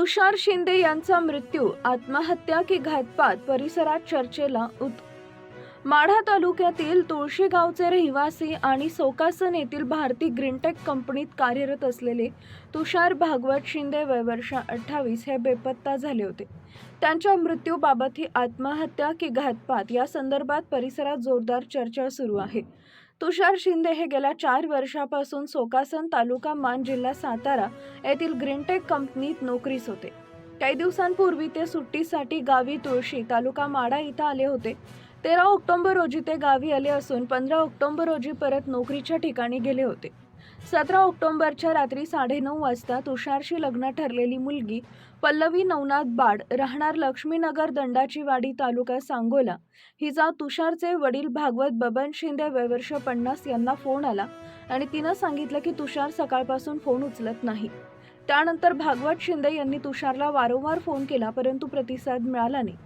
तुषार शिंदे यांचा मृत्यू आत्महत्या की घातपात परिसरात चर्चेला उत माढा तालुक्यातील तुळशीगावचे रहिवासी आणि सोकासन येथील भारती ग्रीनटेक कंपनीत कार्यरत असलेले तुषार भागवत शिंदे वय वर्ष अठ्ठावीस हे बेपत्ता झाले होते. त्यांच्या मृत्यूबाबत ही आत्महत्या की घातपात या संदर्भात परिसरात जोरदार चर्चा सुरू आहे. तुषार शिंदे हे गेल्या चार वर्षापासून सोकासन तालुका मान जिल्हा सातारा येथील ग्रीनटेक कंपनीत नोकरीस होते. काही दिवसांपूर्वी ते सुट्टीसाठी गावी तुळशी तालुका माडा इथं आले होते. तेरा ऑक्टोबर रोजी ते गावी आले असून पंधरा ऑक्टोबर रोजी परत नोकरीच्या ठिकाणी गेले होते. सतरा ऑक्टोबरच्या रात्री साडेनऊ वाजता तुषारशी लग्न ठरलेली मुलगी पल्लवी नवनाथ बाड राहणार लक्ष्मीनगर दंडाची वाडी तालुका सांगोला. हिचा तुषारचे वडील भागवत बबन शिंदे वयवर्ष पन्नास यांना फोन आला आणि तिनं सांगितलं की तुषार सकाळपासून फोन उचलत नाही. त्यानंतर भागवत शिंदे यांनी तुषारला वारंवार फोन केला परंतु प्रतिसाद मिळाला नाही.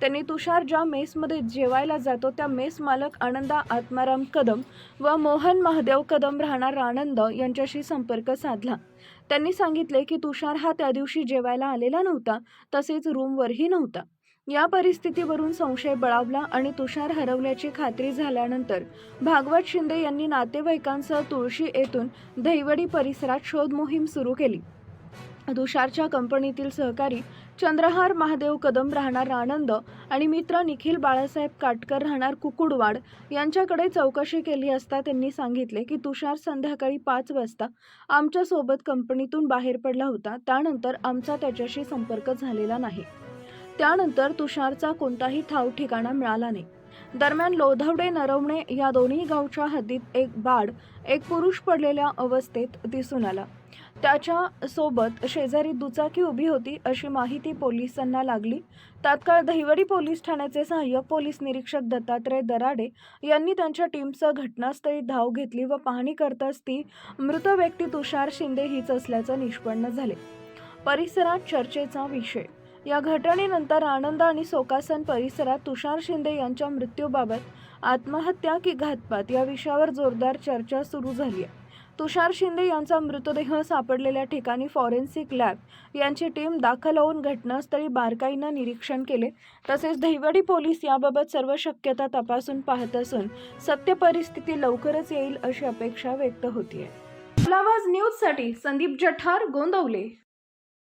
त्यांनी तुषार ज्या मेसमध्ये जेवायला जातो त्या मेस मालक आनंदा आत्माराम कदम व मोहन महादेव कदम राहणार आनंद यांच्याशी संपर्क साधला. त्यांनी सांगितले की तुषार हा त्या दिवशी जेवायला आलेला नव्हता तसेच रूमवरही नव्हता. या परिस्थितीवरून संशय बळावला आणि तुषार हरवल्याची खात्री झाल्यानंतर भागवत शिंदे यांनी नातेवाईकांसह तुळशी येथून दहिवडी परिसरात शोध मोहीम सुरू केली. तुषारच्या कंपनीतील सहकारी चंद्रहार महादेव कदम राहणार आनंद आणि मित्र निखिल बाळासाहेब काटकर राहणार कुकुडवाड यांच्याकडे चौकशी केली असता त्यांनी सांगितले की तुषार संध्याकाळी पाच वाजता आमच्यासोबत कंपनीतून बाहेर पडला होता. त्यानंतर आमचा त्याच्याशी संपर्क झालेला नाही. त्यानंतर तुषारचा कोणताही ठाव ठिकाणा मिळाला नाही. दरम्यान लोधावडे नरवणे या दोन्ही गावच्या हद्दीत एक बाड एक पुरुष पडलेल्या अवस्थेत दिसून आला. त्याच्या सोबत शेजारी दुचाकी उभी होती अशी माहिती पोलिसांना लागली. तात्काळ दहिवडी पोलीस ठाण्याचे सहाय्यक पोलीस निरीक्षक दत्तात्रय दराडे यांनी त्यांच्या टीमसह घटनास्थळी धाव घेतली व पाहणी करताच ती मृत व्यक्ती तुषार शिंदे हीच असल्याचं निष्पन्न झाले. परिसरात चर्चेचा विषय. या घटनेनंतर आनंद आणि सोकासन परिसरात तुषार शिंदे यांच्या मृत्यूबाबत आत्महत्या की घातपात या विषयावर जोरदार चर्चा सुरू झाली आहे. तुषार शिंदे यांचा मृतदेह सापडलेल्या ठिकाणी फॉरेन्सिक लॅब यांची टीम दाखल होऊन घटनास्थळी बारकाईनं निरीक्षण केले. तसेच दहिवडी पोलीस याबाबत सर्व शक्यता तपासून पाहत असून सत्य परिस्थिती लवकरच येईल अशी अपेक्षा व्यक्त होतीये. आवाज न्यूजसाठी संदीप जठार गोंदवले.